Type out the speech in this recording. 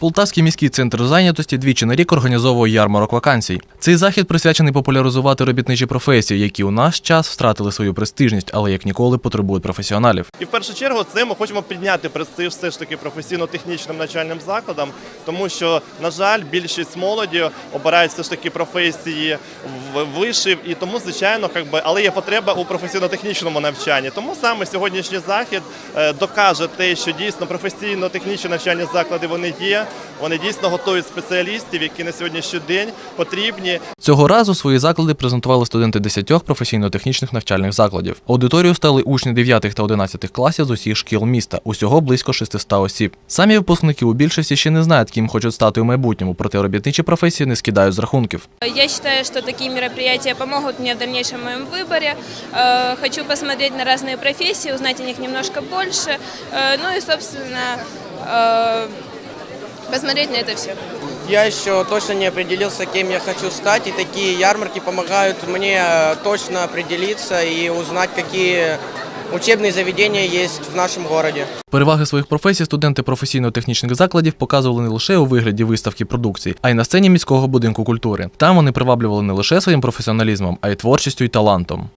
Полтавський міський центр зайнятості двічі на рік організовує ярмарок вакансій. Цей захід присвячений популяризувати робітничі професії, які у наш час втратили свою престижність, але як ніколи потребують професіоналів. І в першу чергу це ми хочемо підняти престиж все ж таки професійно-технічним навчальним закладам, тому що, на жаль, більшість молоді обирають все ж таки професії вишив, і тому, звичайно, би, але є потреба у професійно-технічному навчанні. Тому саме сьогоднішній захід е, докаже те, що дійсно професійно-технічні навчальні заклади вони є. Вони дійсно готують спеціалістів, які на сьогоднішній день потрібні. Цього разу свої заклади презентували студенти 10 професійно-технічних навчальних закладів. Аудиторію стали учні 9 та 11 класів з усіх шкіл міста, усього близько 600 осіб. Самі випускники у більшості ще не знають, ким хочуть стати у майбутньому, проте робітничі професії не скидають з рахунків. Я считаю, что такие мероприятия помогут мне в дальнейшем моем выборе. Э, Хочу посмотреть на разные профессии, узнать о них немножко больше. Э, Ну и, собственно, э, посмотреть на это все. Я еще точно не определился, кем я хочу стать, и такие ярмарки помогают мне э, точно определиться и узнать, какие учебные заведения есть в нашем городе. Переваги своїх професій студенти професійно-технічних закладів показували не лише у вигляді виставки продукції, а й на сцені міського будинку культури. Там вони приваблювали не лише своїм професіоналізмом, а й творчістю і талантом.